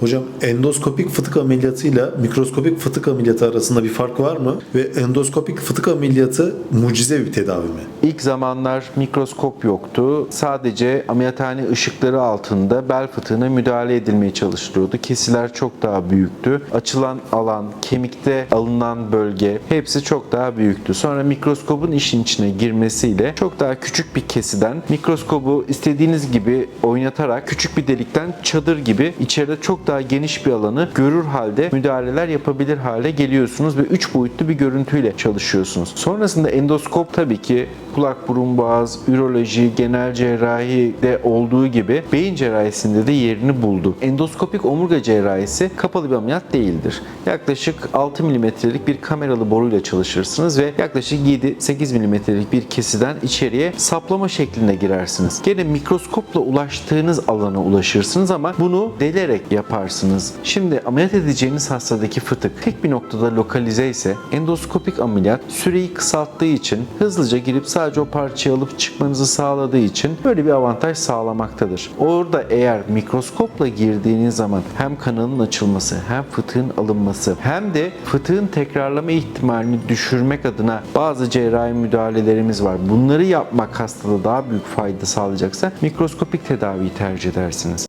Hocam endoskopik fıtık ameliyatıyla mikroskopik fıtık ameliyatı arasında bir fark var mı? Ve endoskopik fıtık ameliyatı mucize bir tedavi mi? İlk zamanlar mikroskop yoktu. Sadece ameliyathane ışıkları altında bel fıtığına müdahale edilmeye çalışılıyordu. Kesiler çok daha büyüktü. Açılan alan, kemikte alınan bölge hepsi çok daha büyüktü. Sonra mikroskopun işin içine girmesiyle çok daha küçük bir kesiden mikroskobu istediğiniz gibi oynatarak küçük bir delikten çadır gibi içeride çok daha geniş bir alanı görür halde müdahaleler yapabilir hale geliyorsunuz ve 3 boyutlu bir görüntüyle çalışıyorsunuz. Sonrasında endoskop tabii ki kulak, burun, boğaz, üroloji, genel cerrahi de olduğu gibi beyin cerrahisinde de yerini buldu. Endoskopik omurga cerrahisi kapalı bir ameliyat değildir. Yaklaşık 6 milimetrelik bir kameralı boruyla çalışırsınız ve yaklaşık 7-8 milimetrelik bir kesiden içeriye saplama şeklinde girersiniz. Gene mikroskopla ulaştığınız alana ulaşırsınız ama bunu delerek yaparsınız. Şimdi ameliyat edeceğiniz hastadaki fıtık tek bir noktada lokalize ise endoskopik ameliyat süreyi kısalttığı için hızlıca girip sadece o parçayı alıp çıkmanızı sağladığı için böyle bir avantaj sağlamaktadır. Orada eğer mikroskopla girdiğiniz zaman hem kanalın açılması hem fıtığın alınması hem de fıtığın tekrarlama ihtimalini düşürmek adına bazı cerrahi müdahalelerimiz var. Bunları yapmak hastada daha büyük fayda sağlayacaksa mikroskopik tedaviyi tercih edersiniz.